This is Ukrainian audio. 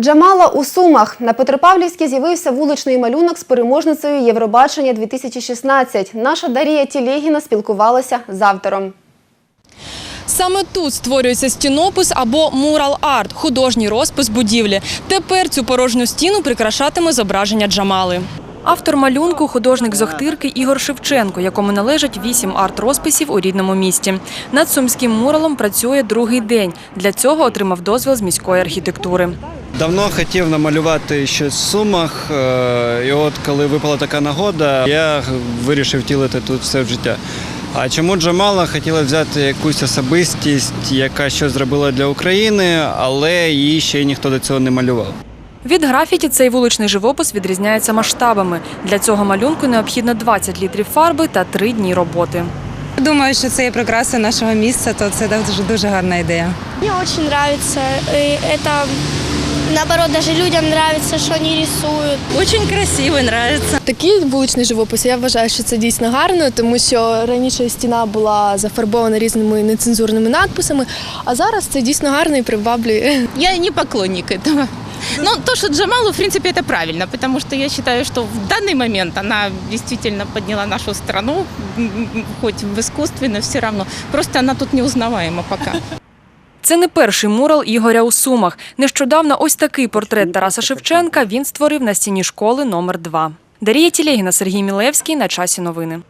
Джамала у Сумах. На Петропавлівській з'явився вуличний малюнок з переможницею Євробачення 2016. Наша Дарія Тілєгіна спілкувалася з автором. Саме тут створюється стінопис або мурал-арт – художній розпис будівлі. Тепер цю порожню стіну прикрашатиме зображення Джамали. Автор малюнку – художник з Охтирки Ігор Шевченко, якому належать вісім арт-розписів у рідному місті. Над сумським муралом працює другий день. Для цього отримав дозвіл з міської архітектури. Давно хотів намалювати щось в сумах, е, і от коли випала така нагода, я вирішив втілити тут все в життя. А чому Джамала хотіла взяти якусь особистість, яка щось зробила для України, але її ще ніхто до цього не малював. Від графіті цей вуличний живопис відрізняється масштабами. Для цього малюнку необхідно 20 літрів фарби та 3 дні роботи. Думаю, що це є прикраса нашого місця, то це дуже дуже гарна ідея. Мне очень нравится. И это наоборот, даже людям нравится, что они рисуют. Дуже красиво, подобається. Такий вуличний живопис я вважаю, що це дійсно гарно, тому що раніше стіна була зафарбована різними нецензурними надписами, а зараз це дійсно гарно і приваблює. Я не поклонник этого. Но то, что Джамалу, в принципе, это правильно, потому что я считаю, что в данный момент она действительно подняла нашу страну, хоть в искусстве, но все равно. Просто она тут неузнаваема пока. Це не перший мурал Ігоря у Сумах. Нещодавно ось такий портрет Тараса Шевченка він створив на стіні школи номер 2 Дарія Тілегіна, Сергій Мілевський. На часі новини.